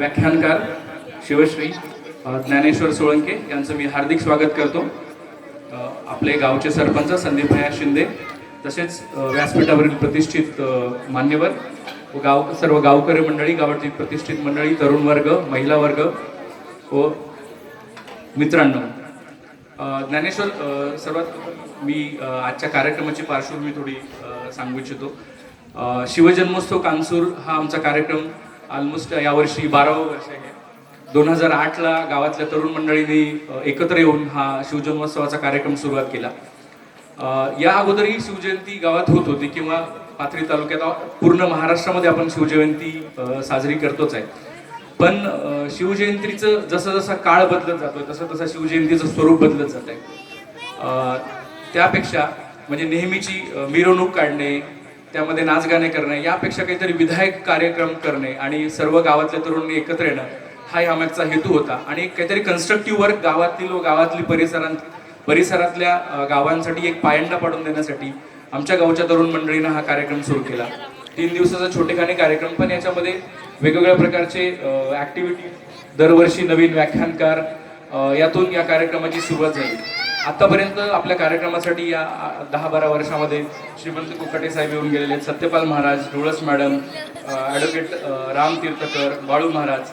व्याख्यानकार शिवश्री ज्ञानेश्वर सोळंके यांचं मी हार्दिक स्वागत करतो. आपले गावचे सरपंच संदीप भया शिंदे तसेच व्यासपीठावरील प्रतिष्ठित मान्यवर व गाव सर्व गावकरी मंडळी गावातील प्रतिष्ठित मंडळी तरुण वर्ग महिला वर्ग व मित्रांनो. ज्ञानेश्वर सर्वात मी आजच्या कार्यक्रमाची पार्श्वभूमी थोडी सांगू इच्छितो. शिवजन्मोत्सव कांसूर हा आमचा कार्यक्रम ऑलमोस्ट यावर्षी बारावं वर्ष आहे. दोन हजार आठला गावातल्या तरुण मंडळींनी एकत्र येऊन हा शिवजन्मोत्सवाचा कार्यक्रम सुरुवात केला. या अगोदरही शिवजयंती गावात होत होती किंवा पाथरी तालुक्यात पूर्ण महाराष्ट्रामध्ये आपण शिवजयंती साजरी करतोच आहे. पण शिवजयंतीचं जसं जसा काळ बदलत जातोय तसं तसं शिवजयंतीचं स्वरूप बदलत जात आहे त्यापेक्षा म्हणजे नेहमीची मिरवणूक काढणे त्यामध्ये नाच गाणे करणे यापेक्षा काहीतरी विधायक कार्यक्रम करणे आणि सर्व गावातल्या तरुणांनी एकत्र येणं हा यामागचा हेतू होता. आणि काहीतरी कन्स्ट्रक्टिव्ह वर्क गावातील व गावातली परिसरांत परिसरातल्या गावांसाठी एक पायंडा पाडून देण्यासाठी आमच्या गावच्या तरुण मंडळीनं हा कार्यक्रम सुरू केला. तीन दिवसाचा छोटेखानी कार्यक्रम पण याच्यामध्ये वेगवेगळ्या प्रकारचे ॲक्टिव्हिटी दरवर्षी नवीन व्याख्यानकार यातून या कार्यक्रमाची सुरुवात झाली. आतापर्यंत आपल्या कार्यक्रमासाठी या दहा बारा वर्षामध्ये श्रीमंत कुकटे साहेब येऊन गेलेले आहेत. सत्यपाल महाराज डोळस मॅडम ॲडव्होकेट राम तीर्थकर बाळू महाराज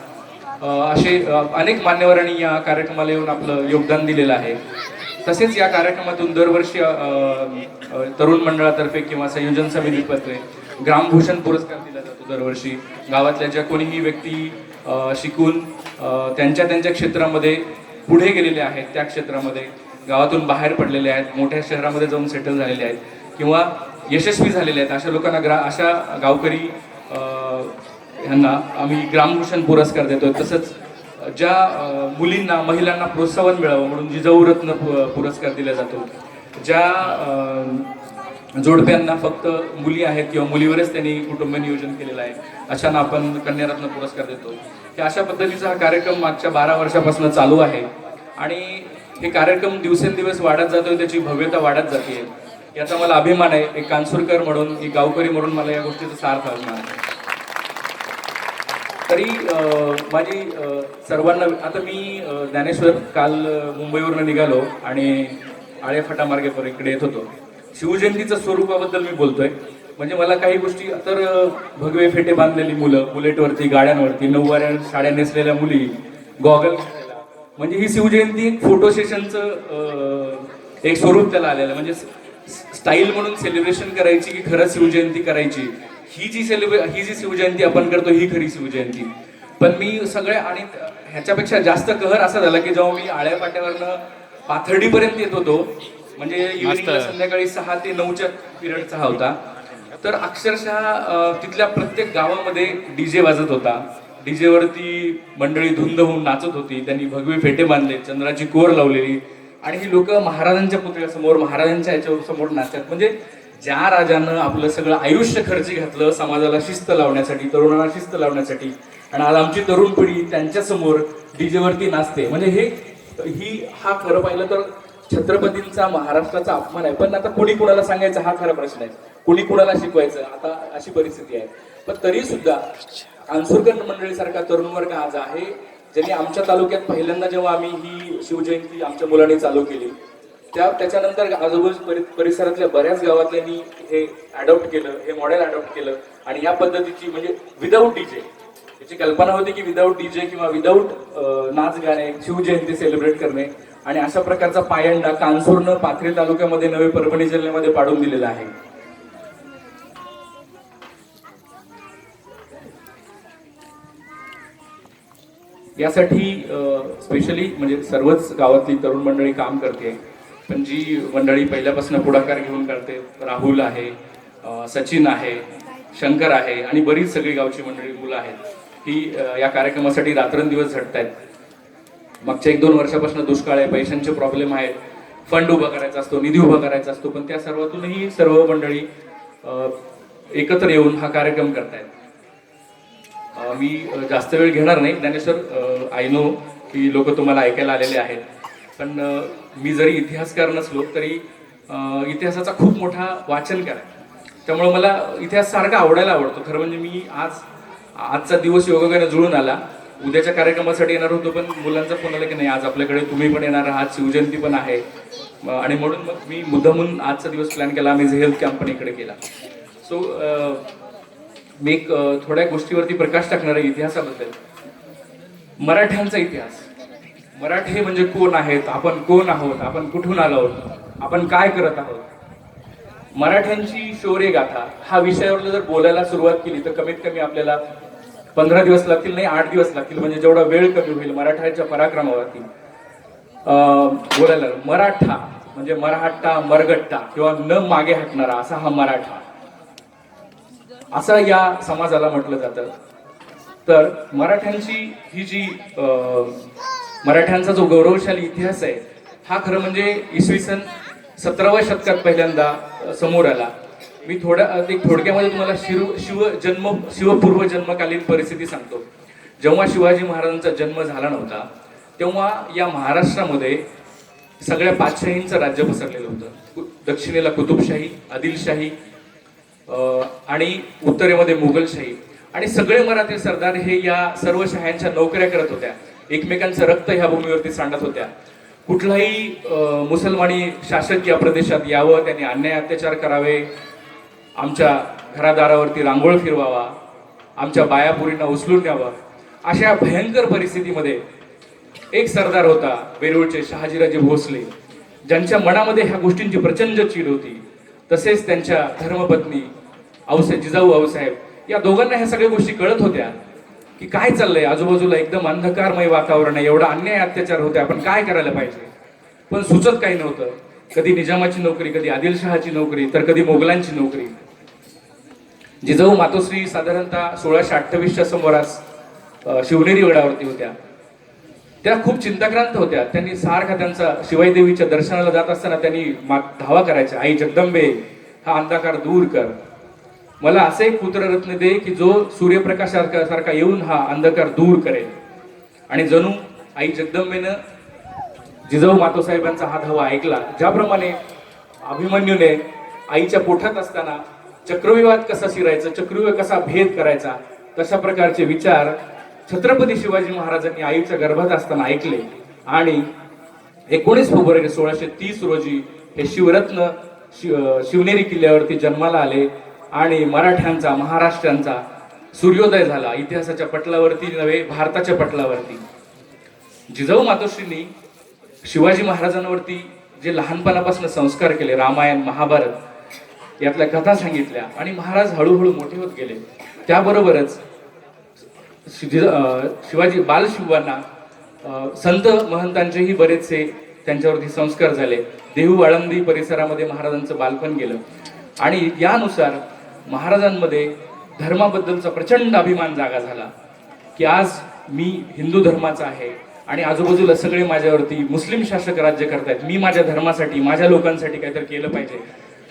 असे अनेक मान्यवरांनी या कार्यक्रमाला येऊन आपलं योगदान दिलेलं आहे. तसेच या कार्यक्रमातून दरवर्षी तरुण मंडळातर्फे किंवा संयोजन समितीतर्फे ग्रामभूषण पुरस्कार दिला जातो दरवर्षी. गावातल्या ज्या कोणीही व्यक्ती शिकून त्यांच्या त्यांच्या क्षेत्रामध्ये पुढे गेलेले आहेत त्या क्षेत्रामध्ये गावातून बाहेर पडलेले आहेत मोठ्या शहरामध्ये जाऊन सेटल झालेले आहेत किंवा यशस्वी झालेले आहेत. अशा लोकांना ग्रा अशा गावकरी ह्यांना आम्ही ग्रामभूषण पुरस्कार देतोय. तसंच ज्या मुलींना महिलांना प्रोत्साहन मिळावं म्हणून जिजाऊ रत्न पु- पुरस्कार दिला जातो ज्या जोडप्यांना फक्त मुली आहेत किंवा मुलीवरच त्यांनी कुटुंब नियोजन केलेलं आहे अशांना आपण कन्यारत्न पुरस्कार देतो. की अशा पद्धतीचा हा कार्यक्रम मागच्या बारा वर्षापासून चालू आहे आणि हे कार्यक्रम दिवसेंदिवस वाढत जातोय त्याची भव्यता वाढत जाते याचा मला अभिमान आहे. एक कानसूरकर म्हणून एक गावकरी म्हणून मला या गोष्टीचा सार्थ अभिमान आहे. तरी माझी सर्वांना आता मी ज्ञानेश्वर काल मुंबईवरून निघालो आणि आळेफाटा फाटामार्गे पर इकडे येत होतो. शिवजयंतीच्या स्वरूपाबद्दल मी बोलतोय. म्हणजे मला काही गोष्टी तर भगवे फेटे बांधलेली मुलं बुलेटवरती गाड्यांवरती नऊवाऱ्या साड्या नेसलेल्या मुली गॉगल म्हणजे ही शिवजयंती एक फोटो सेशनचं एक स्वरूप त्याला आलेलं. म्हणजे स्टाईल म्हणून सेलिब्रेशन करायची की खरंच शिवजयंती करायची? ही जी सेलिब्रे ही जी शिवजयंती आपण करतो ही खरी शिवजयंती. पण मी सगळ्या आणि ह्याच्यापेक्षा जास्त कहर असा झाला की जेव्हा मी आळ्या पाट्यावरनं पाथर्डीपर्यंत येत होतो म्हणजे संध्याकाळी सहा ते नऊच्या पिरियडचा हा होता. तर अक्षरशः तिथल्या प्रत्येक गावामध्ये डीजे वाजत होता. डीजेवरती मंडळी धुंद होऊन नाचत होती त्यांनी भगवे फेटे बांधले चंद्राची कोर लावलेली आणि ही लोक महाराजांच्या पुतळ्यासमोर महाराजांच्या याच्यावर समोर नाचतात. म्हणजे ज्या राजानं आपलं सगळं आयुष्य खर्ची घातलं समाजाला शिस्त लावण्यासाठी तरुणांना शिस्त लावण्यासाठी आणि आज आमची तरुण पिढी त्यांच्यासमोर डीजेवरती नाचते. म्हणजे हे ही हा खरं पाहिलं तर छत्रपतींचा महाराष्ट्राचा अपमान आहे. पण आता कोणी कुणाला सांगायचं? हा खरा प्रश्न आहे. कुणी कुणाला शिकवायचं? आता अशी परिस्थिती आहे. पण तरी सुद्धा कानसूरकर मंडळीसारखा तरुण वर्ग आज आहे. ज्यांनी आमच्या तालुक्यात पहिल्यांदा जेव्हा आम्ही ही शिवजयंती आमच्या मुलांनी चालू केली त्या त्याच्यानंतर आजूबाजू परिसरातल्या बऱ्याच गावातल्यांनी हे अडॉप्ट केलं हे मॉडेल अडॉप्ट केलं आणि या पद्धतीची म्हणजे विदाऊट डीजे याची कल्पना होती की विदाऊट डीजे किंवा विदाऊट नाच गाणे शिवजयंती सेलिब्रेट करणे आणि अशा प्रकारचा पायंडा कानसूरनं पाथरी तालुक्यामध्ये नवे परभणी जिल्ह्यामध्ये पाडून दिलेला आहे. यासाठी स्पेशली म्हणजे सर्वच गावातली तरुण मंडळी काम करते. पण जी मंडळी पहिल्यापासून पुढाकार घेऊन करते राहुल आहे सचिन आहे शंकर आहे आणि बरीच सगळी गावची मंडळी मुलं आहेत. ही या कार्यक्रमासाठी रात्रंदिवस झटत आहेत मागच्या एक दोन वर्षापासून दुष्काळ आहे पैशांचे प्रॉब्लेम आहेत. फंड उभा करायचा असतो निधी उभा करायचा असतो पण त्या सर्वातूनही सर्व मंडळी एकत्र येऊन हा कार्यक्रम करतायत. मी जास्त वेळ घेणार नाही. ज्ञानेश्वर आय नो की लोक तुम्हाला ऐकायला आलेले आहेत. पण मी जरी इतिहासकार नसलो तरी इतिहासाचा खूप मोठा वाचनकार आहे त्यामुळं मला इतिहास सारखा आवडायला आवडतो. खरं म्हणजे मी आज आजचा दिवस योगाने जुळून आला. उद्याच्या कार्यक्रमासाठी येणार होतो पण मुलांचा फोन आला की नाही आज आपल्याकडे तुम्ही पण येणार आहात शिवजयंती पण आहे. आणि म्हणून मग मी मुद्दामून आजचा दिवस प्लॅन केला. आम्ही हेल्थ कॅम्प पण इकडे केला. सो मी एक थोड्या गोष्टीवरती प्रकाश टाकणार आहे इतिहासाबद्दल. मराठ्यांचा इतिहास. मराठे म्हणजे कोण आहेत? आपण कोण आहोत? आपण कुठून आलो आहोत? आपण काय करत आहोत? मराठ्यांची शौर्य गाथा हा विषयावर जर बोलायला सुरुवात केली तर कमीत कमी आपल्याला पंधरा दिवस लागतील नाही आठ दिवस लागतील. म्हणजे जेवढा वेळ कमी होईल मराठ्याच्या पराक्रमावरती. बोलायला मराठा म्हणजे मराठा मरगट्टा किंवा न मागे हटणारा असा हा मराठा. असं या समाजाला म्हटलं जातं. तर मराठ्यांची ही जी मराठ्यांचा जो गौरवशाली इतिहास आहे हा खरं म्हणजे इसवी सन सतराव्या शतकात पहिल्यांदा समोर आला. मी थोड्या एक थोडक्यामध्ये तुम्हाला शिव शिव जन्म शिवपूर्व जन्मकालीन परिस्थिती सांगतो. जेव्हा शिवाजी महाराजांचा जन्म झाला नव्हता तेव्हा या महाराष्ट्रामध्ये सगळ्या पाचशाहींचं राज्य पसरलेलं होतं. कु- दक्षिणेला कुतुबशाही आदिलशाही आणि उत्तरेमध्ये मुघलशाही. आणि सगळे मराठी सरदार हे या सर्व शह्यांच्या नोकऱ्या करत होत्या. एकमेकांचं रक्त ह्या भूमीवरती सांडत होत्या. कुठलाही मुसलमानी शासक या प्रदेशात यावं त्यांनी अन्याय अत्याचार करावे आमच्या घरादारावरती रांगोळ फिरवावा आमच्या बायापुरींना उचलून न्यावं अशा भयंकर परिस्थितीमध्ये एक सरदार होता वेरूळचे शहाजीराजे भोसले. ज्यांच्या मनामध्ये ह्या गोष्टींची प्रचंड चीड होती. तसेच त्यांच्या धर्मपत्नी औसाहेब जिजाऊ आऊसाहेब या दोघांना ह्या सगळ्या गोष्टी कळत होत्या की काय चाललंय? आजूबाजूला एकदम अंधकारमय वातावरण आहे. एवढा अन्याय अत्याचार होते आपण काय करायला पाहिजे? पण सुचत काही नव्हतं. कधी निजामाची नोकरी कधी आदिलशहाची नोकरी तर कधी मोगलांची नोकरी. जिजाऊ मातोश्री साधारणतः सोळाशे अठ्ठावीसच्या समोरास शिवनेरी गडावरती होत्या. त्या खूप चिंताक्रांत होत्या. त्यांनी सारखा त्यांचा शिवाईदेवीच्या दर्शनाला जात असताना त्यांनी धावा करायच्या. आई जगदंबे हा अंधकार दूर कर. मला असे एक पुत्ररत्न दे की जो सूर्यप्रकाशासारखा सारखा येऊन हा अंधकार दूर करेल. आणि जणू आई जगदंबेनं जिजाऊ मातोसाहेबांचा हा धावा ऐकला ज्याप्रमाणे अभिमन्यूने आईच्या पोठात असताना चक्रव्यूहात कसा शिरायचा चक्रव्यूह कसा भेद करायचा तशा प्रकारचे विचार छत्रपती शिवाजी महाराजांनी आईच्या गर्भात असताना ऐकले. आणि एकोणीस फेब्रुवारी सोळाशे तीस रोजी हे शिवरत्न शिव शिवनेरी किल्ल्यावरती जन्माला आले. आणि मराठ्यांचा महाराष्ट्रांचा सूर्योदय झाला. इतिहासाच्या पटलावरती नव्हे भारताच्या पटलावरती. जिजाऊ मातोश्रींनी शिवाजी महाराजांवरती जे लहानपणापासून संस्कार केले रामायण महाभारत यातल्या कथा सांगितल्या आणि महाराज हळूहळू मोठे होत गेले. त्याबरोबरच शि- शिवाजी बालशिवांना संत महंतांचेही बरेचसे त्यांच्यावरती संस्कार झाले. देहू आळंदी परिसरामध्ये महाराजांचं बालपण गेलं. आणि यानुसार महाराजांमध्ये धर्माबद्दलचा प्रचंड अभिमान जागा झाला की आज मी हिंदू धर्माचा आहे आणि आजूबाजूला सगळे माझ्यावरती मुस्लिम शासक राज्य करतायत. मी माझ्या धर्मासाठी माझ्या लोकांसाठी काहीतरी केलं पाहिजे.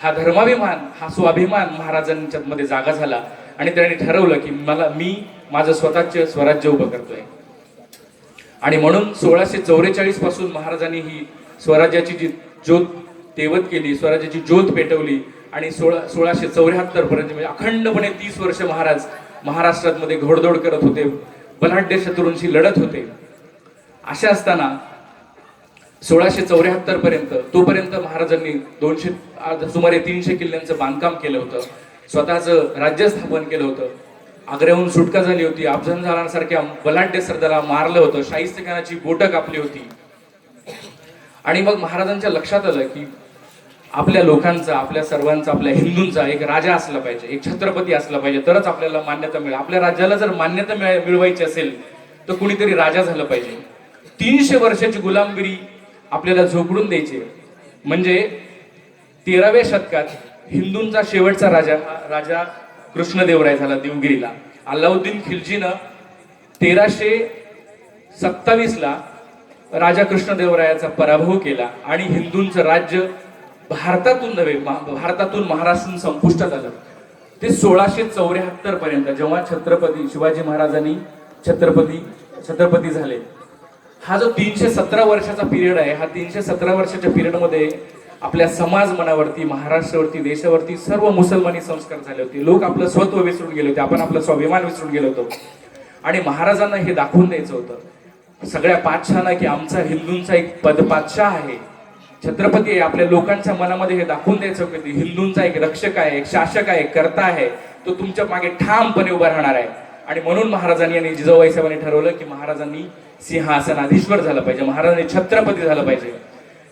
हा धर्माभिमान हा स्वाभिमान महाराजांच्या मध्ये जागा झाला आणि त्यांनी ठरवलं की मला मी माझं स्वतःचे स्वराज्य उभं करतोय. आणि म्हणून सोळाशे चौवेचाळीसपासून महाराजांनी ही स्वराज्याची जी ज्योत तेवत केली स्वराज्याची ज्योत पेटवली आणि सोळा सोळाशे चौऱ्याहत्तर पर्यंत म्हणजे अखंडपणे तीस वर्ष महाराज महाराष्ट्रातमध्ये घोडदौड करत होते बलाढ्य शत्रूंशी लढत होते. असे असताना सोळाशे चौऱ्याहत्तर पर्यंत तोपर्यंत महाराजांनी दोनशे सुमारे तीनशे किल्ल्यांचं बांधकाम केलं होतं. स्वतःचं राज्य स्थापन केलं होतं. आग्र्याहून सुटका झाली होती. अफजल झालासारख्या बलाढ्य सरदाराला मारलं होतं. शाहिस्तखानाची बोटं कापली होती. आणि मग महाराजांच्या लक्षात आलं की आपल्या लोकांचा आपल्या सर्वांचा आपल्या हिंदूंचा एक राजा असला पाहिजे एक छत्रपती असला पाहिजे तरच आपल्याला मान्यता मिळेल. आपल्या राज्याला जर मान्यता मिळ- मिळवायची असेल तर कुणीतरी राजा झालं पाहिजे. तीनशे वर्षाची गुलामगिरी आपल्याला झोपडून द्यायची म्हणजे तेराव्या शतकात हिंदूंचा शेवटचा राजा राजा कृष्णदेवराय झाला देवगिरीला. अल्लाउद्दीन खिलजीनं तेराशे सत्तावीसला राजा कृष्णदेवरायाचा पराभव केला आणि हिंदूंचं राज्य भारतातून नव्हे भारतातून महाराष्ट्र संपुष्टात आलं ते सोळाशे चौऱ्याहत्तर पर्यंत जेव्हा छत्रपती शिवाजी महाराजांनी छत्रपती छत्रपती झाले. हा जो तीनशे सतरा वर्षाचा पिरियड आहे हा तीनशे सतरा वर्षाच्या पिरियडमध्ये आपल्या समाज मनावरती महाराष्ट्रावरती देशावरती सर्व मुसलमानी संस्कार झाले होते. लोक आपलं स्वत्व विसरून गेले होते आपण आपलं स्वाभिमान विसरून गेलो होतो. आणि महाराजांना हे दाखवून द्यायचं होतं. सगळ्या पातशाहांना की आमचा हिंदूंचा एक पद पातशाह आहे. छत्रपती आहे आपल्या लोकांच्या मनामध्ये हे दाखवून द्यायचं की हिंदूंचा एक रक्षक आहे एक शासक आहे एक कर्ता आहे तो तुमच्या मागे ठामपणे उभा राहणार आहे. आणि म्हणून महाराजांनी आणि जिजाबाई साहेबांनी ठरवलं की महाराजांनी सिंहासनाधीश्वर झालं पाहिजे महाराजांनी छत्रपती झालं पाहिजे.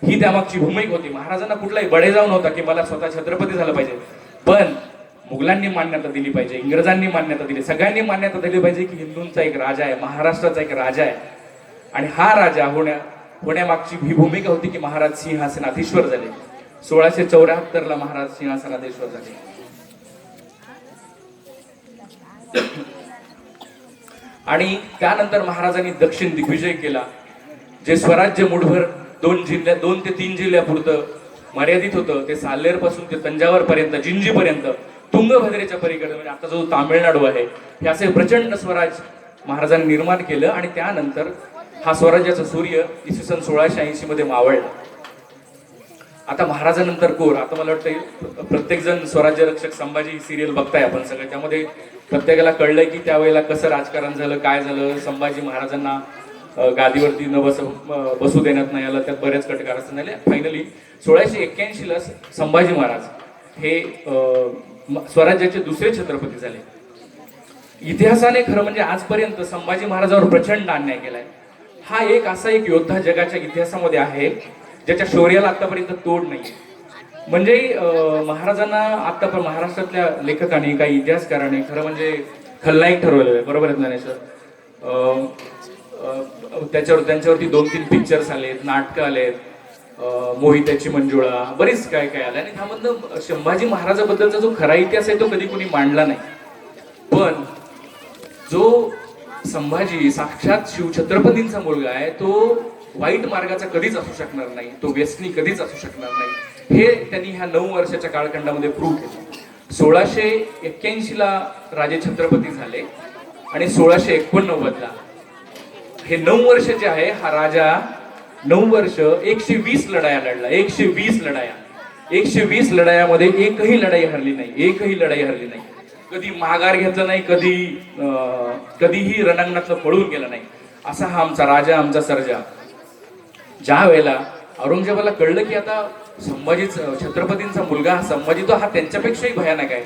ही त्यामागची भूमिका होती. महाराजांना कुठलाही बडे जाऊन होता की मला स्वतः छत्रपती झालं पाहिजे. पण मुघलांनी मान्यता दिली पाहिजे इंग्रजांनी मान्यता दिली सगळ्यांनी मान्यता दिली पाहिजे की हिंदूंचा एक राजा आहे महाराष्ट्राचा एक राजा आहे. आणि हा राजा होण्या होण्यामागची ही भूमिका होती की महाराज सिंहासनाधीश्वर झाले. सोळाशे चौऱ्याहत्तर ला महाराज सिंहासनाधीश्वर झाले. आणि त्यानंतर महाराजांनी दक्षिण दिग्विजय केला जे स्वराज्य मुठभर दोन जिल्ह्या दोन ते तीन जिल्ह्यापुरतं मर्यादित होतं. ते साल्लेरपासून ते तंजावर पर्यंत जिंजी पर्यंत तुंगभद्रेच्या पलीकडे म्हणजे आता जो तामिळनाडू आहे हे असे प्रचंड स्वराज महाराजांनी निर्माण केलं आणि त्यानंतर हा स्वराज्याचा सूर्य इसवी सन सोळाशे ऐंशी मध्ये मावळला. आता महाराजानंतर कोर. आता मला वाटतं प्रत्येकजण स्वराज्य रक्षक संभाजी सिरियल बघताय आपण सगळं. त्यामध्ये प्रत्येकाला कळलंय की त्यावेळेला कसं राजकारण झालं काय झालं? संभाजी महाराजांना गादीवरती न बस बसू देण्यात नाही आलं. त्यात बऱ्याच कटकार असं झाले. फायनली सोळाशे एक्क्याऐंशीला संभाजी महाराज हे स्वराज्याचे दुसरे छत्रपती झाले. इतिहासाने खरं म्हणजे आजपर्यंत संभाजी महाराजांवर प्रचंड अन्याय केलाय. हा एक असा एक योद्धा जगाच्या इतिहासामध्ये आहे ज्याच्या शौर्याला आतापर्यंत तोड नाही म्हणजे महाराजांना आता पण महाराष्ट्रातल्या लेखकांनी काही इतिहासकाराने खरं म्हणजे खलनायक ठरवलेलं आहे. बरोबर आहे ज्ञानेश्वर? त्याच्यावर त्यांच्यावरती दोन तीन पिक्चर्स आलेत नाटकं आलेत मोहित्याची मंजुळा बरीच काय काय आलं. आणि त्यामधनं संभाजी महाराजाबद्दलचा जो खरा इतिहास आहे तो कधी कोणी मांडला नाही. पण जो संभाजी साक्षात शिवछत्रपतींचा मुलगा आहे तो वाईट मार्गाचा कधीच असू शकणार नाही तो व्यसनी कधीच असू शकणार नाही. हे त्यांनी ह्या नऊ वर्षाच्या काळखंडामध्ये प्रूव्ह केलं. सोळाशे एक्क्याऐंशी ला राजे छत्रपती झाले आणि सोळाशे एकोणनव्वदला. हे नऊ वर्ष जे आहे हा राजा नऊ वर्ष एकशे वीस लढाया लढला एकशे वीस लढाया. एकशे वीस लढायामध्ये एकही लढाई हरली नाही एकही लढाई हरली नाही. कधी माघार घेतलं नाही कधी कधीही रणांगणातलं पळून गेला नाही. असा हा आमचा राजा आमचा सर्जा. ज्या वेळेला औरंगजेबाला कळलं की आता संभाजी छत्रपतींचा मुलगा हा संभाजी तो हा त्यांच्यापेक्षाही भयानक आहे.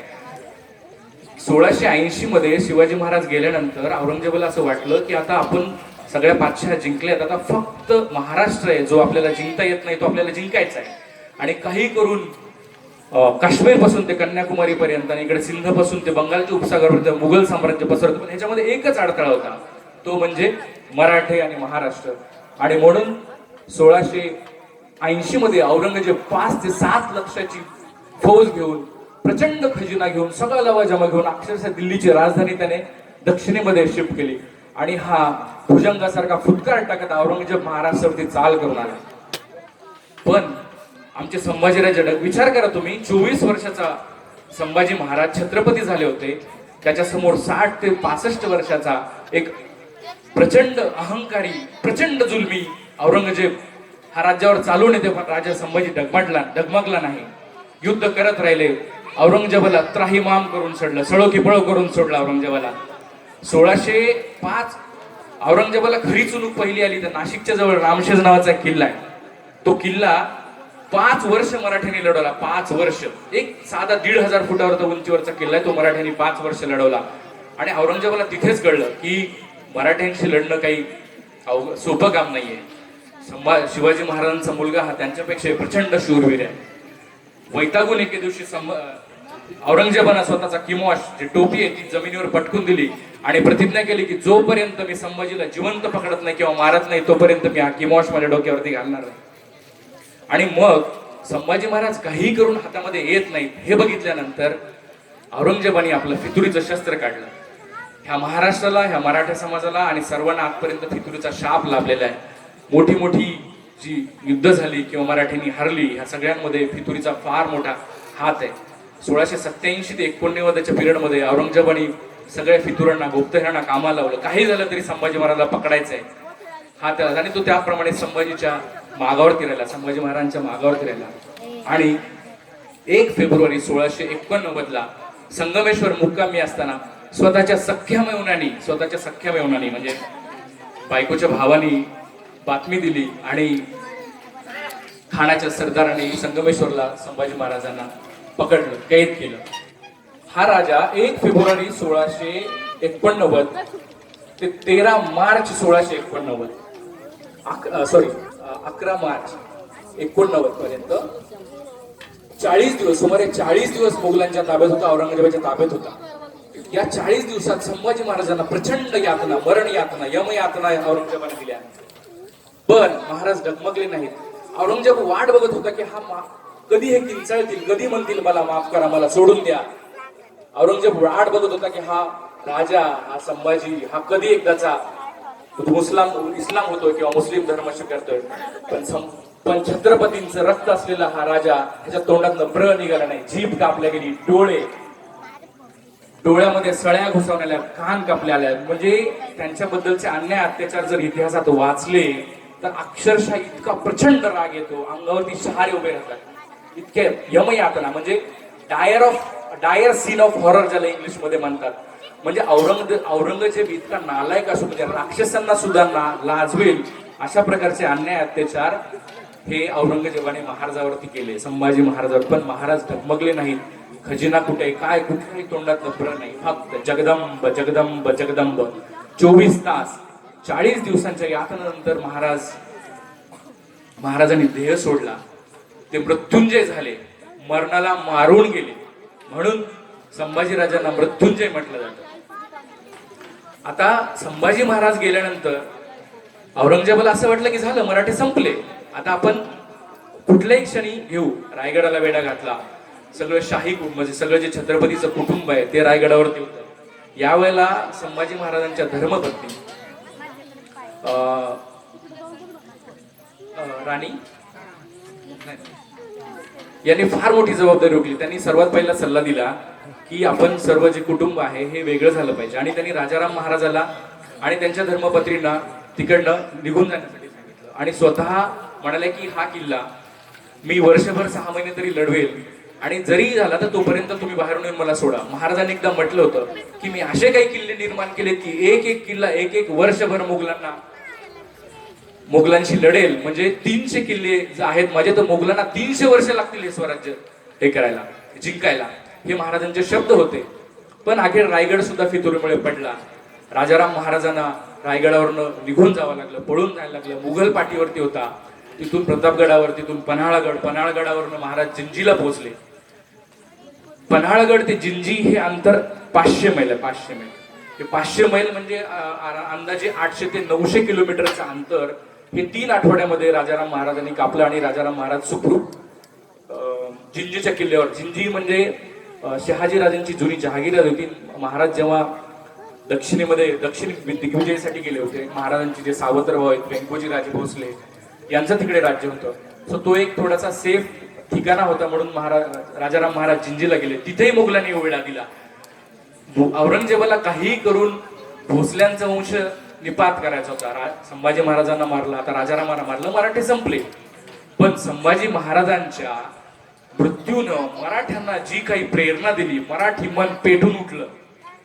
सोळाशे ऐंशी मध्ये शिवाजी महाराज गेल्यानंतर औरंगजेबाला असं वाटलं की आता आपण सगळ्या बादशहा जिंकल्यात आता फक्त महाराष्ट्र आहे जो आपल्याला जिंकता येत नाही तो आपल्याला जिंकायचा आहे. आणि काही करून काश्मीरपासून ते कन्याकुमारीपर्यंत आणि इकडे सिंधपासून ते बंगालच्या उपसागरापर्यंत मुघल साम्राज्य पसरत. पण ह्याच्यामध्ये एकच अडथळा होता. तो म्हणजे मराठे आणि महाराष्ट्र. आणि म्हणून सोळाशे ऐंशी मध्ये औरंगजेब पाच ते सात लक्षाची फौज घेऊन प्रचंड खजिना घेऊन सगळा लवा जमा घेऊन अक्षरशः दिल्लीची राजधानी त्याने दक्षिणेमध्ये शिफ्ट केली. आणि हा भुजंगासारखा फुटकार टाकत औरंगजेब महाराष्ट्रावरती चाल करून आला. पण आमचे संभाजीराजे जडक विचार करा तुम्ही चोवीस वर्षाचा संभाजी महाराज छत्रपती झाले होते. त्याच्यासमोर साठ ते पासष्ट वर्षाचा एक प्रचंड अहंकारी प्रचंड जुलमी औरंगजेब हा राज्यावर चालून येते पण राजा संभाजी डगमगला डगमगला नाही. युद्ध करत राहिले. औरंगजेबाला त्राहिमाम करून सोडलं सळो की पळो करून सोडलं औरंगजेबाला. सोळाशे पाच औरंगजेबाला खरी चुनूक पहिली आली तर नाशिकच्या जवळ रामशेज नावाचा किल्ला आहे. तो किल्ला पाच वर्ष मराठ्यांनी लढवला पाच वर्ष. एक साधा दीड हजार फुटावरचा उंचीवरचा किल्ला आहे तो मराठ्यांनी पाच वर्ष लढवला. आणि औरंगजेबाला तिथेच कळलं की मराठ्यांशी लढणं काही अव सोपं काम नाहीये. संभा शिवाजी महाराजांचा मुलगा हा त्यांच्यापेक्षा प्रचंड शूरवीर आहे. वैतागून एके दिवशी संभ औरंगजेबानं स्वतःचा किमॉश जी टोपी आहे ती जमिनीवर पटकून दिली आणि प्रतिज्ञा केली की जोपर्यंत मी संभाजीला जिवंत पकडत नाही किंवा मारत नाही तोपर्यंत मी हा किमॉश माझ्या डोक्यावरती घालणार नाही. आणि मग संभाजी महाराज काही करून हातामध्ये येत नाहीत. हे बघितल्यानंतर औरंगजेबाने आपलं फितुरीचं शस्त्र काढलं. ह्या महाराष्ट्राला ह्या मराठा समाजाला आणि सर्वांना आजपर्यंत फितुरीचा शाप लाभलेला आहे. मोठी मोठी जी युद्ध झाली किंवा मराठीनी हरली ह्या सगळ्यांमध्ये फितुरीचा फार मोठा हात आहे. सोळाशे सत्याऐंशी ते एकोणनव्वदच्या पिरियडमध्ये औरंगजेबाने सगळ्या फितुरांना गुप्तहेरांना कामाला लावलं. काही झालं तरी संभाजी महाराजला पकडायचं आहे हा त्याला आणि तो त्याप्रमाणे संभाजीच्या मागावर फिरायला संभाजी महाराजांच्या मागावर फिरायला आणि एक फेब्रुवारी सोळाशे एकोणनव्वदला संगमेश्वर मुक्कामी असताना स्वतःच्या सख्या मेवनानी स्वतःच्या सख्या मेवनानी म्हणजे बायकोच्या भावानी बातमी दिली आणि ठाण्याच्या सरदाराने संगमेश्वरला संभाजी महाराजांना पकडलं कैद केलं. हा राजा एक फेब्रुवारी सोळाशे एकोणनव्वद ते तेरा मार्च सोळाशे एकोणनव्वद सॉरी अकरा मार्च एकोणनव्वद पर्यंत. चाळीस दिवस सुमारे चाळीस दिवस मुघलांच्या ताब्यात होता औरंगजेबाच्या ताब्यात होता. या चाळीस दिवसात संभाजी महाराजांना प्रचंड यातना मरण यातना यम यातना औरंगजेबाने दिल्या. पण महाराज डगमगले नाहीत. औरंगजेब वाट बघत होता की हा मा- कधी हे किंचाळतील कधी म्हणतील मला माफ करा मला सोडून द्या. औरंगजेब वाट बघत होता की हा राजा हा संभाजी हा कधी एकदाचा मुस्लाम इस्लाम होतोय किंवा मुस्लिम धर्म स्वीकारतोय पण पण छत्रपतींचं रक्त असलेला हा राजा ह्याच्या तोंडातनं ब्र निघाला नाही. जीभ कापल्या गेली डोळे. डोळ्यामध्ये सळ्या घुसवण्याला कान कापल्या आल्या म्हणजे त्यांच्याबद्दलचे अन्याय अत्याचार जर इतिहासात वाचले तर अक्षरशः इतका प्रचंड राग येतो. अंगावरती शहारे उभे राहतात. इतके यमयातना. म्हणजे dire of dire scene of horror ज्याला इंग्लिशमध्ये म्हणतात. म्हणजे औरंग औरंगजेब इतका नालायक असो म्हणजे राक्षसांना सुद्धा ना लाजवेल अशा प्रकारचे अन्याय अत्याचार हे औरंगजेबाने महाराजावरती केले. संभाजी महाराजावर पण महाराज डगमगले नाहीत. खजिना कुठे काय कुठेही तोंडात लपलं नाही. फक्त जगदंब जगदंब जगदंब. चोवीस तास चाळीस दिवसांच्या यातनंतर महाराज महाराजांनी देह सोडला. ते मृत्युंजय झाले. मरणाला मारून गेले. म्हणून संभाजीराजांना मृत्युंजय म्हटलं जातं. आता संभाजी महाराज गेल्यानंतर औरंगजेबाला असं वाटलं की झालं मराठी संपले. आता आपण कुठल्याही क्षणी घेऊ रायगडाला वेढा घातला. सगळं शाही म्हणजे सगळं जे छत्रपतीचं कुटुंब आहे ते रायगडावरती होतं. यावेळेला संभाजी महाराजांच्या धर्मपत्नी अं, राणी नाही. यांनी फार मोठी जबाबदारी उठली त्यांनी सर्वात पहिला सल्ला दिला की आपण सर्व जे कुटुंब आहे हे वेगळं झालं पाहिजे. आणि त्यांनी राजाराम महाराजाला आणि त्यांच्या धर्मपत्रींना तिकडनं निघून जाण्यासाठी सांगितलं. आणि स्वतः म्हणाले की हा किल्ला मी वर्षभर सहा महिने तरी लढवेल. आणि जरी झाला तर तोपर्यंत तुम्ही बाहेरून येऊन मला सोडा. महाराजांनी एकदा म्हटलं होतं की मी असे काही किल्ले निर्माण केले की एक एक किल्ला एक एक वर्षभर मुघलांना मुघलांशी लढेल. म्हणजे तीनशे किल्ले जे आहेत. माझे तर मुघलांना तीनशे वर्ष लागतील हे स्वराज्य हे करायला जिंकायला. हे महाराजांचे शब्द होते. पण अखेर रायगड सुद्धा फितुरीमुळे पडला. राजाराम महाराजांना रायगडावरनं निघून जावं लागलं पळून जायला लागलं. मुघल पाठीवरती होता. तिथून प्रतापगडावर तिथून पन्हाळगड. पन्हाळगडावरनं महाराज जिंजीला पोहोचले. पन्हाळगड ते जिंजी हे अंतर पाचशे मैल आहे पाचशे मैल. हे पाचशे मैल म्हणजे अंदाजे आठशे ते नऊशे किलोमीटरचं अंतर हे तीन आठवड्यामध्ये राजाराम महाराजांनी कापलं आणि राजाराम महाराज सुखरूप जिंजीच्या किल्ल्यावर. जिंजी म्हणजे शहाजीराजांची जुनी जहागीर होती. महाराज जेव्हा दक्षिणेमध्ये दक्षिण दिग्विजयासाठी गेले होते महाराजांचे जे सावत्र आहेत व्यंकोजी राजे भोसले यांचं तिकडे राज्य होतं. सो तो एक थोडासा सेफ ठिकाणा होता म्हणून महाराज राजाराम महाराज जिंजीला गेले. तिथेही मुघलांनी वेळा दिला. औरंगजेबाला काहीही करून भोसल्यांचा वंश निपात करायचा होता. संभाजी महाराजांना मारला आता राजारामांना मारलं. मराठे संपले. पण संभाजी महाराजांच्या मृत्यूनं मराठ्यांना जी काही प्रेरणा दिली मराठी मन पेटून उठलं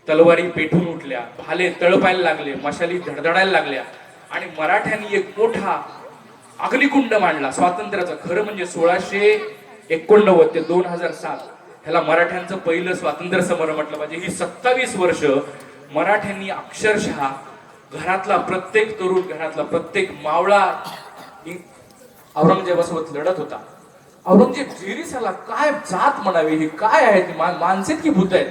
तलवारी पेटून उठल्या भाले तळपायला लागले मशाली धडधडायला लागल्या आणि मराठ्यांनी एक मोठा अग्निकुंड मांडला स्वातंत्र्याचा. खरं म्हणजे सोळाशे एकोणनव्वद ते दोन हजार सात ह्याला मराठ्यांचं पहिलं स्वातंत्र्य समर म्हटलं पाहिजे. ही सत्तावीस वर्ष मराठ्यांनी अक्षरशः घरातला प्रत्येक तरुण घरातला प्रत्येक मावळा औरंगजेबासोबत लढत होता. औरंगजेब जिरीसाला काय जात म्हणावी? ही काय आहे? ती माणसेत की भूत आहेत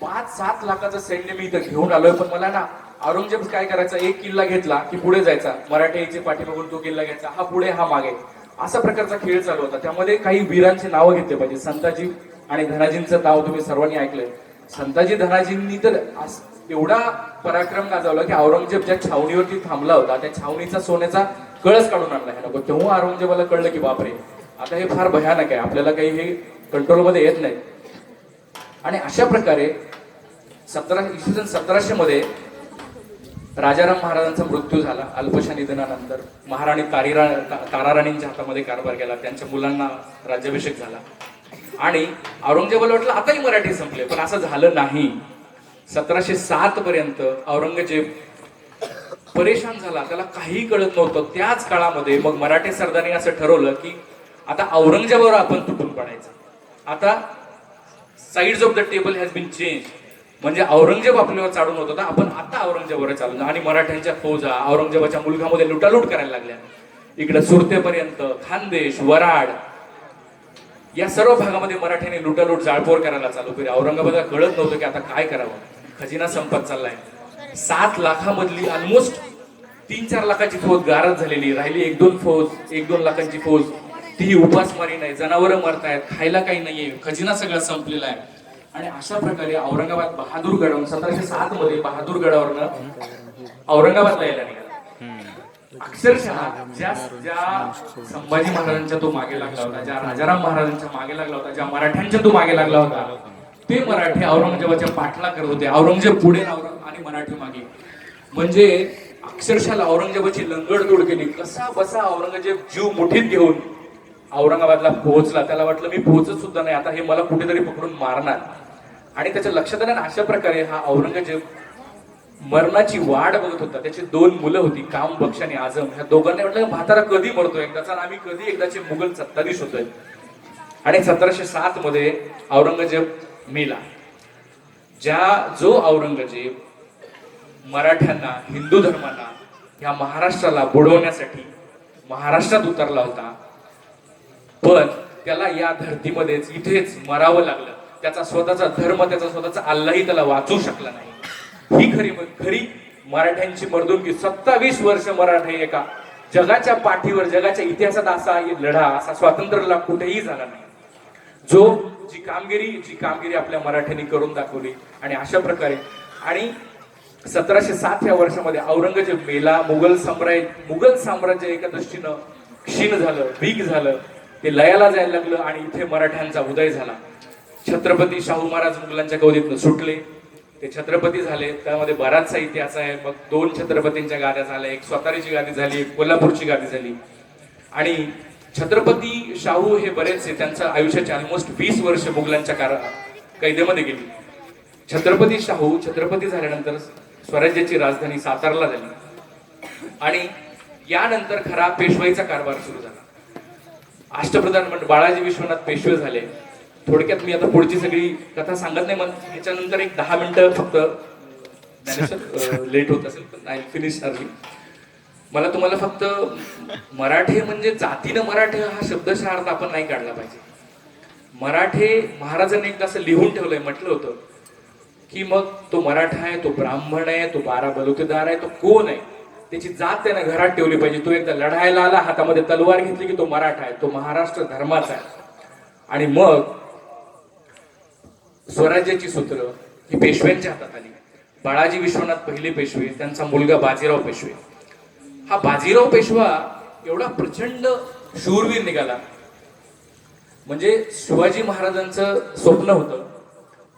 पाच सात लाखाचं सैन्य मी इथं घेऊन आलोय पण मला ना औरंगजेब काय करायचा? एक किल्ला घेतला की पुढे जायचा. मराठ्याचे पाठीमागून तो किल्ला घ्यायचा. हा पुढे हा मागे. असा प्रकारचा खेळ चालू होता. त्यामध्ये काही वीरांची नावं घेतली पाहिजे. संताजी आणि धनाजींचं नाव तुम्ही सर्वांनी ऐकलंय. संताजी धनाजींनी तर अस- एवढा पराक्रम गाजवला की औरंगजेब ज्या छावणीवरती थांबला होता त्या छावणीचा सोन्याचा कळस काढून आणला. हे नको तेव्हा औरंगजेबाला कळलं की बापरे आता हे फार भयानक आहे. आपल्याला काही हे कंट्रोलमध्ये येत नाही. आणि अशा प्रकारे सतरा इसवी सन सतराशे मध्ये राजाराम महाराजांचा मृत्यू झाला. अल्पशा निधनानंतर महाराणी तारीरा ताराराणींच्या हातामध्ये कारभार केला. त्यांच्या मुलांना राज्याभिषेक झाला. आणि औरंगजेबाला वाटलं आताही मराठी संपले पण असं झालं नाही. सतराशे सात पर्यंत औरंगजेब परेशान झाला. त्याला काही कळत नव्हतं. त्याच काळामध्ये मग मराठी सरदारांनी असं ठरवलं की आता औरंगजेबावर आपण तुटून पडायचं. आता sides of the table has been change म्हणजे औरंगजेब आपल्यावर चाढून होत होता. आपण आता औरंगजेबावर चालून आणि मराठ्यांच्या फौजा औरंगजेबाच्या मुलगामध्ये लुटालूट करायला लागल्या. इकडे सुरतेपर्यंत खानदेश वराड या सर्व भागामध्ये मराठ्यांनी लुटालूट जाळपोर करायला चालू केली. औरंगाबादला कळत नव्हतं की आता काय करावं. खजिना संपत चाललाय. सात लाखामधली ऑलमोस्ट तीन चार लाखाची फौज गारद झालेली. राहिली एक दोन फौज एक दोन लाखांची फौज. ती उपासमारी नाही जनावरं मरतायत खायला काही नाहीये खजिना सगळा संपलेला आहे. आणि अशा प्रकारे औरंगाबाद बहादूर गडावरून सतराशे सात मध्ये बहादूर गडावरनं औरंगाबादला यायला निघाला. अक्षरशः ज्या ज्या संभाजी महाराजांच्या तो मागे लागला होता ज्या राजाराम महाराजांच्या मागे लागला होता ज्या मराठ्यांच्या तो मागे लागला होता ते मराठे औरंगजेबाच्या पाठला करत होते. औरंगजेब पुढे आणि मराठी मागे. म्हणजे अक्षरशः औरंगजेबाची लंगडतोड केली कसा बसा औरंगजेब जीव मुठीत घेऊन औरंगाबादला पोहोचला त्याला वाटलं मी पोहोचत सुद्धा नाही आता हे मला कुठेतरी पकडून मारणार. आणि त्याच्या लक्षात आलं अशा प्रकारे हा औरंगजेब मरणाची वाट बघत होता. त्याची दोन मुलं होती काम बक्ष आणि आझम ह्या दोघांनी म्हटलं म्हातारा कधी मरतो एकदाचा आम्ही कधी एकदाचे मुघल सत्ताधीश होतोय? आणि सतराशे सात मध्ये औरंगजेब मेला. ज्या जो औरंगजेब मराठ्यांना हिंदू धर्माला ह्या महाराष्ट्राला बुडवण्यासाठी महाराष्ट्रात उतरला होता पण त्याला या धर्तीमध्येच इथेच मरावं लागलं. त्याचा स्वतःचा धर्म त्याचा स्वतःचा अल्लाही त्याला वाचू शकला नाही. ही खरी खरी मराठ्यांची मर्दुनकी सत्तावीस वर्ष मराठे एका. जगाच्या पाठीवर जगाच्या इतिहासात असा लढा असा स्वातंत्र्याला कुठेही झाला नाही. जो जी कामगिरी जी कामगिरी आपल्या मराठ्यांनी करून दाखवली आणि अशा प्रकारे आणि सतराशे सात या वर्षामध्ये औरंगजेब मेला मुघल साम्राज्य मुघल साम्राज्य एका दृष्टीनं क्षीण झालं वीक झालं. ते लयाला जायला लागलं आणि इथे मराठ्यांचा उदय झाला. छत्रपती शाहू महाराज मुघलांच्या गौदीतनं सुटले. ते छत्रपती झाले. त्यामध्ये बराचसा इतिहास आहे. मग दोन छत्रपतींच्या गाद्या झाल्या. एक स्वतःची गादी झाली एक कोल्हापूरची गादी झाली. आणि छत्रपती शाहू हे बरेचसे त्यांच्या आयुष्याचे ऑलमोस्ट वीस वर्ष मुघलांच्या कार कैदेमध्ये गेली. छत्रपती शाहू छत्रपती झाल्यानंतर स्वराज्याची राजधानी सातारला झाली. आणि यानंतर खरा पेशवाईचा कारभार सुरू झाला. अष्टप्रधान म्हणजे बाळाजी विश्वनाथ पेशवे झाले. थोडक्यात मी आता पुढची सगळी कथा सांगत नाही मग ह्याच्यानंतर एक दहा मिनिटं फक्त लेट होत असेल पण आय फिनिश अर्ली. मला तुम्हाला फक्त मराठे म्हणजे जातीनं मराठे हा शब्दशः अर्थ आपण नाही काढला पाहिजे. मराठे महाराजांनी एकदा असं लिहून ठेवलंय म्हटलं होतं की मग तो मराठा आहे तो ब्राह्मण आहे तो बारा बलुतेदार आहे तो कोण आहे? त्याची जात त्यानं घरात ठेवली पाहिजे. तो एकदा लढायला आला हातामध्ये तलवार घेतली की तो मराठा आहे. तो महाराष्ट्र धर्माचा आहे. आणि मग स्वराज्याची सूत्र ही पेशव्यांच्या हातात आली. बाळाजी विश्वनाथ पहिले पेशवे त्यांचा मुलगा बाजीराव पेशवे. हा बाजीराव पेशवा एवढा प्रचंड शूरवीर निघाला. म्हणजे शिवाजी महाराजांचं स्वप्न होतं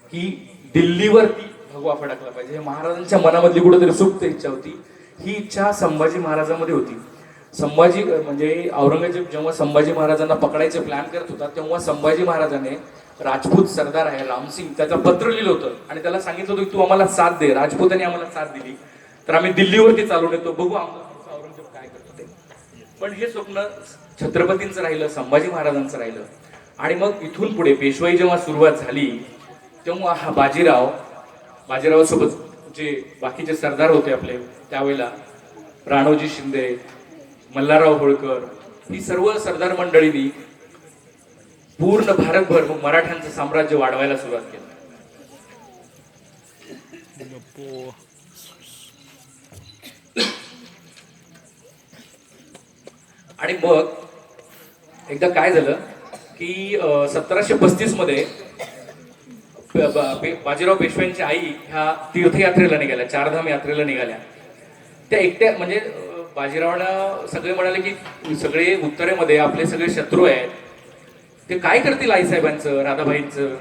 की दिल्लीवरती भगवा फडकला पाहिजे. हे महाराजांच्या मनामधली कुठेतरी सुप्त इच्छा होती. ही इच्छा संभाजी महाराजांमध्ये होती. संभाजी म्हणजे औरंगजेब जेव्हा संभाजी महाराजांना पकडायचे प्लॅन करत होता तेव्हा संभाजी महाराजाने राजपूत सरदार आहे रामसिंग त्याचं पत्र लिहिलं होतं. आणि त्याला सांगितलं होतं की तू आम्हाला साथ दे राजपूतांनी आम्हाला साथ दिली. तर आम्ही दिल्लीवरती चालून येतो बघू आमचा औरंगजेब काय करतो ते. पण हे स्वप्न छत्रपतींचं राहिलं संभाजी महाराजांचं राहिलं. आणि मग इथून पुढे पेशवाई जेव्हा सुरुवात झाली तेव्हा हा बाजीराव बाजीरावासोबत जे बाकीचे सरदार होते आपले त्यावेळेला राणोजी शिंदे मल्हारराव होळकर ही सर्व सरदार मंडळींनी पूर्ण भारतभर मग मराठ्यांचं साम्राज्य वाढवायला सुरुवात केली. आणि मग एकदा काय झालं की सतराशे पस्तीसमध्ये बाजीराव पेशव्यांची आई ह्या तीर्थयात्रेला निघाल्या चारधाम यात्रेला निघाल्या. त्या एकट्या म्हणजे बाजीरावला सगळे म्हणाले की सगळे उत्तरेमध्ये आपले सगळे शत्रू आहेत. ते काय करतील आईसाहेबांचं राधाबाईंचं?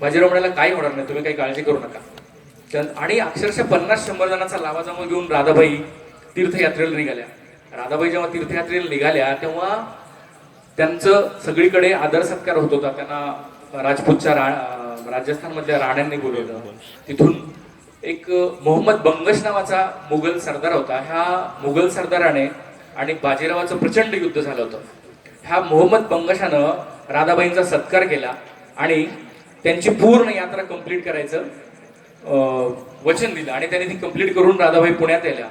बाजीराव म्हणाला काय होणार नाही तुम्ही काही काळजी करू नका. आणि अक्षरशः पन्नास शंभर जणांचा लावाजामा घेऊन राधाबाई तीर्थयात्रेला निघाल्या. राधाबाई जेव्हा तीर्थयात्रेला निघाल्या तेव्हा त्यांचं सगळीकडे आदर सत्कार होत होता. त्यांना राजपूतच्या रा राजस्थानमधल्या राण्यांनी बोलवलं. तिथून एक मोहम्मद बंगश नावाचा मुघल सरदार होता. ह्या मुघल सरदाराने आणि बाजीरावाचं प्रचंड युद्ध झालं होतं. ह्या मोहम्मद बंगशानं राधाबाईंचा सत्कार केला आणि त्यांची पूर्ण यात्रा कंप्लीट करायचं वचन दिलं आणि त्यांनी ती कंप्लीट करून राधाबाई पुण्यात आल्या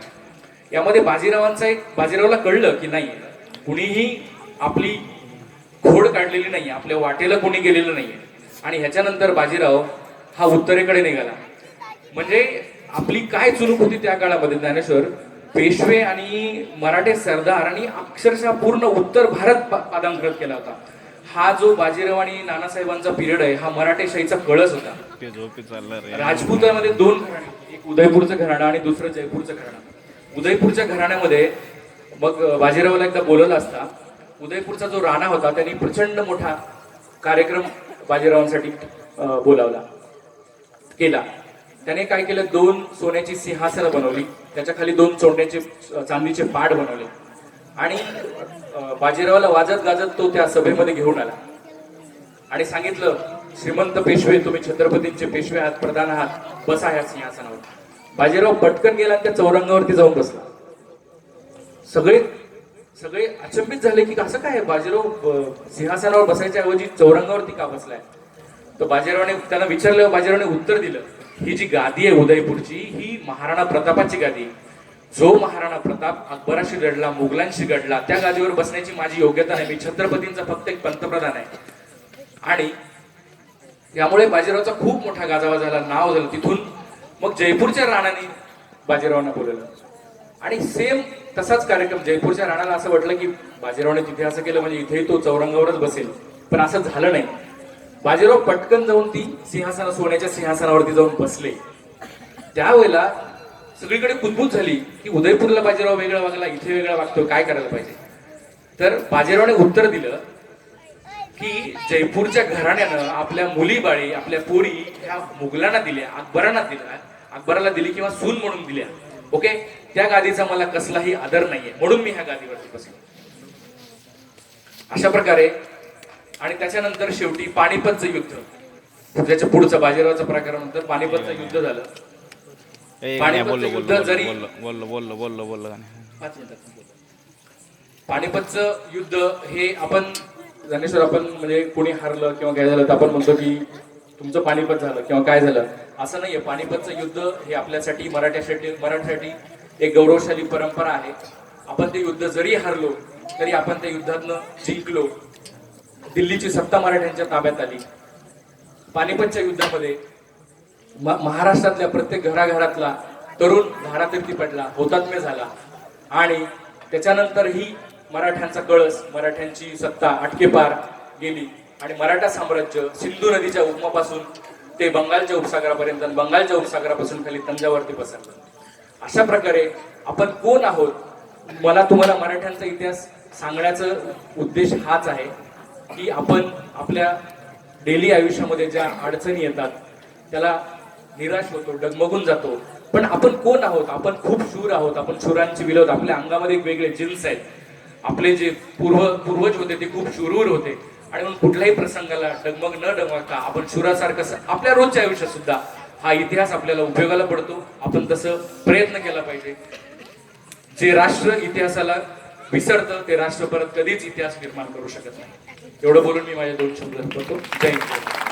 यामध्ये बाजीरावांचा एक बाजीरावला कळलं की नाही कुणीही आपली खोड काढलेली नाही आपल्या वाटेला कोणी गेलेलं नाहीये. आणि ह्याच्यानंतर बाजीराव हा उत्तरेकडे निघाला. म्हणजे आपली काय चुनूक होती त्या काळामध्ये ज्ञानेश्वर? पेशवे आणि मराठे सरदार आणि अक्षरशः पूर्ण उत्तर भारत पादांकृत केला होता. हा जो बाजीराव आणि नानासाहेबांचा पिरियड आहे हा मराठेशाहीचा कळस होता. राजपूतामध्ये दोन घराणे एक उदयपूरचं घराणं आणि दुसरं जयपूरचं घराणं. उदयपूरच्या घराण्यामध्ये मग बाजीरावला एकदा बोलवलं असता. उदयपूरचा जो राणा होता त्यांनी प्रचंड मोठा कार्यक्रम बाजीरावांसाठी बोलावला. केला. त्याने काय केलं? दोन सोन्याची सिंहासनं बनवली. त्याच्याखाली दोन सोन्याचे चांदीचे पाड बनवले. आणि बाजीरावाला वाजत गाजत तो त्या सभेमध्ये घेऊन आला. आणि सांगितलं श्रीमंत पेशवे तुम्ही छत्रपतींचे पेशवे आहात प्रधान आहात. बसा ह्या सिंहासनावर. बाजीराव पटकन गेला आणि त्या चौरंगावरती जाऊन बसला. सगळे सगळे अचंबित झाले की असं काय बाजीराव सिंहासनावर बसायच्या ऐवजी चौरंगावरती का बसलाय? तर बाजीरावने त्यांना विचारलं बाजीरावने उत्तर दिलं ही जी गादी आहे उदयपूरची ही महाराणा प्रतापाची गादी जो महाराणा प्रताप अकबराशी लढला मुघलांशी लढला त्या गादीवर बसण्याची माझी योग्यता नाही. मी छत्रपतींचा फक्त एक पंतप्रधान आहे. आणि त्यामुळे बाजीरावचा खूप मोठा गाजावा झाला नाव झालं. तिथून मग जयपूरच्या राणाने बाजीरावांना बोलवलं. आणि सेम तसाच कार्यक्रम जयपूरच्या राणाला असं वाटलं की बाजीरावने तिथे असं केलं म्हणजे इथेही तो चौरंगावरच बसेल. पण असं झालं नाही. बाजीराव पटकन जाऊन ती सिंहासन सोन्याच्या सिंहासनावरती जाऊन बसले. त्यावेळेला सगळीकडे कुजबूज झाली की उदयपूरला बाजीराव वेगळा वागला इथे वेगळा वागतो काय करायला पाहिजे? तर बाजीरावने उत्तर दिलं की जयपूरच्या घराण्यानं आपल्या मुली बाळी आपल्या पोरी ह्या मुघलांना दिल्या अकबरांना दिल्या. अकबराला दिली किंवा सून म्हणून दिल्या. ओके? त्या गादीचा मला कसलाही आदर नाहीये. म्हणून मी ह्या गादीवरती बसलो अशा प्रकारे आणि त्याच्यानंतर शेवटी पानिपतचं युद्ध. त्याच्या पुढचं बाजीरावाचा प्रकार नंतर पानिपतचं युद्ध झालं. बोललो युद्ध जरी-. पानिपतचं युद्ध हे आपण ज्ञानेश्वर आपण म्हणजे कोणी हारलं किंवा काय झालं तर आपण म्हणतो की तुमचं पानिपत झालं किंवा काय झालं? असं नाहीये. पानिपतचं युद्ध हे आपल्यासाठी मराठ्यासाठी मराठ्यासाठी एक गौरवशाली परंपरा आहे. आपण ते युद्ध जरी हारलो तरी आपण त्या युद्धातनं जिंकलो. दिल्लीची सत्ता मराठ्यांच्या ताब्यात आली. पानिपतच्या युद्धामध्ये महाराष्ट्रातल्या प्रत्येक घराघरातला तरुण धारातीर्थी पडला हुतात्म्य झाला. आणि त्याच्यानंतरही मराठ्यांचा कळस मराठ्यांची सत्ता अटकेपार गेली. आणि मराठा साम्राज्य सिंधू नदीच्या उपमापासून ते बंगालच्या उपसागरापर्यंत आणि बंगालच्या उपसागरापासून खाली तंजावरती पसरलं. अशा प्रकारे आपण कोण आहोत? मला तुम्हाला मराठ्यांचा इतिहास सांगण्याचा उद्देश हाच आहे की आपण आपल्या डेली आयुष्यामध्ये ज्या अडचणी येतात त्याला निराश होतो डगमगून जातो. पण आपण कोण आहोत? आपण खूप शूर आहोत. आपण शूरांची विलोद आपल्या अंगामध्ये एक वेगळे जिन्स आहेत. आपले जे पूर्व पूर्वज होते ते खूप शूरवीर होते. आणि मग कुठल्याही प्रसंगाला डगमग न डगमगता आपण शुरासारखं आपल्या रोजच्या आयुष्यात सुद्धा हा इतिहास आपल्याला उपयोगाला पडतो. आपण तसं प्रयत्न केला पाहिजे. जे राष्ट्र इतिहासाला विसरतं ते राष्ट्र परत कधीच इतिहास निर्माण करू शकत नाही. एवढं बोलून मी माझ्या दोन शब्द करतो जय हिंद.